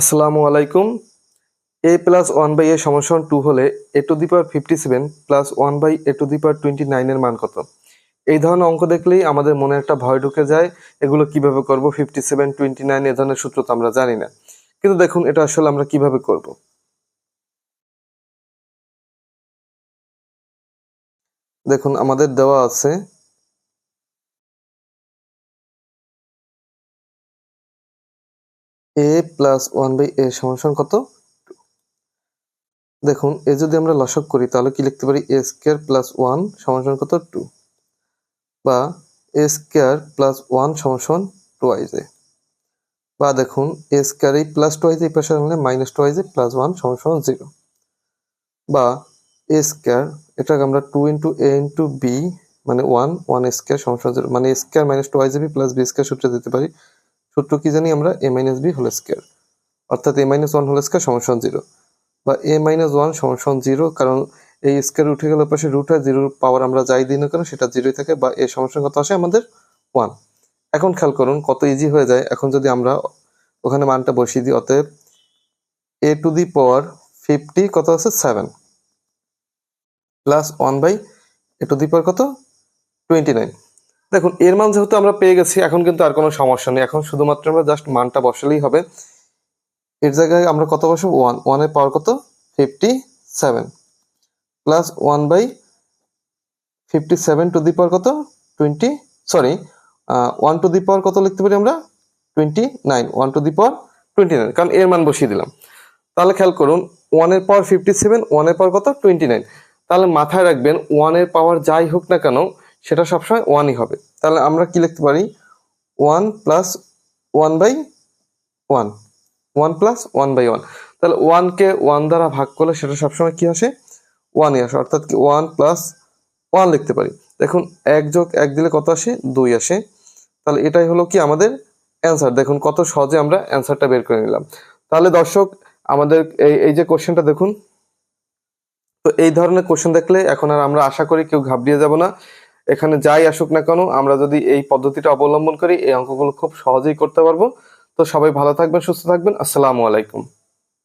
আসসালামু আলাইকুম। A plus one by A সমান টু হলে A to the power fifty seven plus one by A to the power twenty নাইনের মান কত? এই ধরনের অঙ্ক দেখলেই আমাদের মনে একটা ভয় ঢুকে যায়, এগুলো কীভাবে করব? ফিফটি সেভেন টোয়েন্টি নাইন এ ধরনের সূত্র তো আমরা জানি না। কিন্তু দেখুন, এটা আসলে আমরা কীভাবে করব? দেখুন, আমাদের দেওয়া আছে A plus one by A সমান কত? দেখুন এ যদি আমরা লসক করি, তাহলে কি লিখতে পারি? এ স্কোয়ার প্লাস ওয়ান সমান কত? টু বা এ স্কোয়ার প্লাস ওয়ান সমান টোয়াইজ এ বা দেখুন এ স্কোয়ার এই প্লাস টোয়াইজ এই পাশে হলে minus twice A plus one সমান জিরো বা এ স্কোয়ার এটাকে আমরা two into A into B মানে ওয়ান ওয়ান স্কোয়ার সমান জিরো মানে square minus twice B plus B square সূত্রে দিতে পারি। সূত্র কি জানি আমরা? A minus B whole square অর্থাৎ A minus one whole square সমান জিরো বা এ মাইনাস ওয়ান সমান জিরো কারণ এই স্কোয়ার উঠে গেলে পাশে রুট হয় জিরোর পাওয়ার আমরা যাই দিই না কেন, সেটা জিরোই থাকে বা এ সমস্যা কত আসে? আমাদের ওয়ান এখন খেয়াল করুন কত ইজি হয়ে যায়। এখন যদি আমরা ওখানে মানটা বসিয়ে দিই, অতএব এ টু দি পাওয়ার ফিফটি কত আছে? Seven plus one by A to the power কত? টোয়েন্টি নাইন দেখুন, এর মান যেহেতু আমরা পেয়ে গেছি, এখন কিন্তু আর কোনো সমস্যা নেই। এখন শুধুমাত্র আমরা জাস্ট মানটা বসালেই হবে। এর জায়গায় আমরা কত বসবো? ওয়ান ওয়ানের পাওয়ার কত? Fifty seven plus one by fifty seven to the power কত twenty sorry one to the power কত লিখতে পারি আমরা? Twenty nine one to the power twenty nine কারণ এর মান বসিয়ে দিলাম। তাহলে খেয়াল করুন ওয়ানের পাওয়ার ফিফটি সেভেন ওয়ানের পাওয়ার কত? টোয়েন্টি নাইন তাহলে মাথায় রাখবেন ওয়ানের পাওয়ার যাই হোক না কেন সেটা সবসময় ওয়ানই হবে। তাহলে আমরা কি লিখতে পারি? One plus one by one one plus one by one তাহলে ওয়ানকে ওয়ান দ্বারা ভাগ করলে সেটা সবসময় কি আসে? ওয়ানই আসে। অর্থাৎ কি ওয়ান প্লাস ওয়ান লিখতে পারি। দেখুন, এক যোগ এক দিলে কত আসে? দুই আসে। তাহলে এটাই হলো কি আমাদের অ্যান্সার দেখুন, কত সহজে আমরা অ্যান্সারটা বের করে নিলাম। তাহলে দর্শক, আমাদের এই এই যে কোশ্চেনটা দেখুন। তো এই ধরনের কোশ্চেন দেখলে এখন আর আমরা আশা করি কেউ ঘাবড়িয়ে যাব না। এখানে যাই আসুক না কেন, আমরা যদি এই পদ্ধতিটা অবলম্বন করি, এই অঙ্কগুলো খুব সহজেই করতে পারব। তো সবাই ভালো থাকবেন, সুস্থ থাকবেন। আসসালামু আলাইকুম।